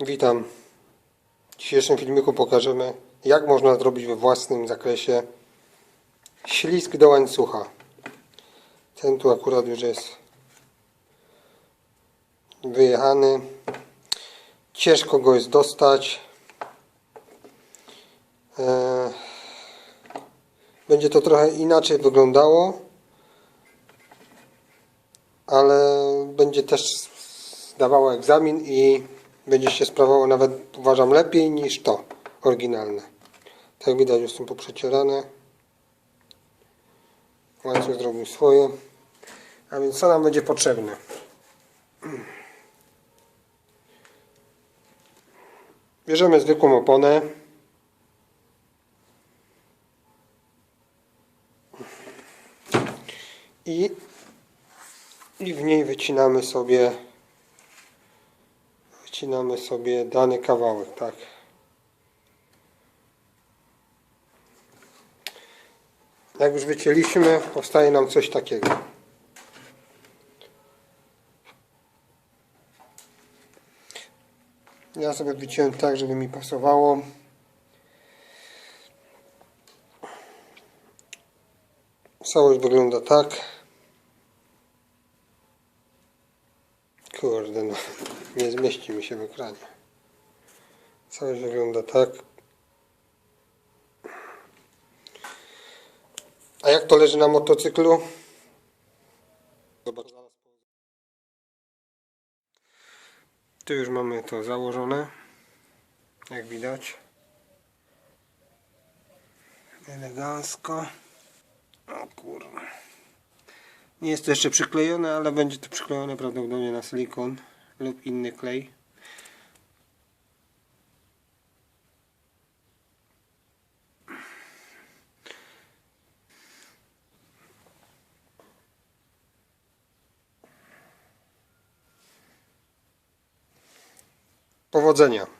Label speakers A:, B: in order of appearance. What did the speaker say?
A: Witam. W dzisiejszym filmiku pokażemy, jak można zrobić we własnym zakresie ślizg do łańcucha. Ten tu akurat już jest wyjechany. Ciężko go jest dostać. E, Będzie to trochę inaczej wyglądało, ale będzie też zdawało egzamin i będzie się sprawowało nawet uważam lepiej niż to oryginalne. Tak jak widać już są poprzecierane. Łańcuch zrobił swoje. A więc co nam będzie potrzebne? Bierzemy zwykłą oponę. I, I w niej wycinamy sobie Wcinamy sobie dany kawałek, tak. Jak już wycięliśmy, powstaje nam coś takiego. Ja sobie wyciąłem tak, żeby mi pasowało. Całość wygląda tak. Kurde, no, nie zmieści mi się w ekranie. Całość wygląda tak. A jak to leży na motocyklu? Tu już mamy to założone. Jak widać. Elegancko. O kurwa. Nie jest to jeszcze przyklejone, ale będzie to przyklejone prawdopodobnie na silikon lub inny klej. Powodzenia.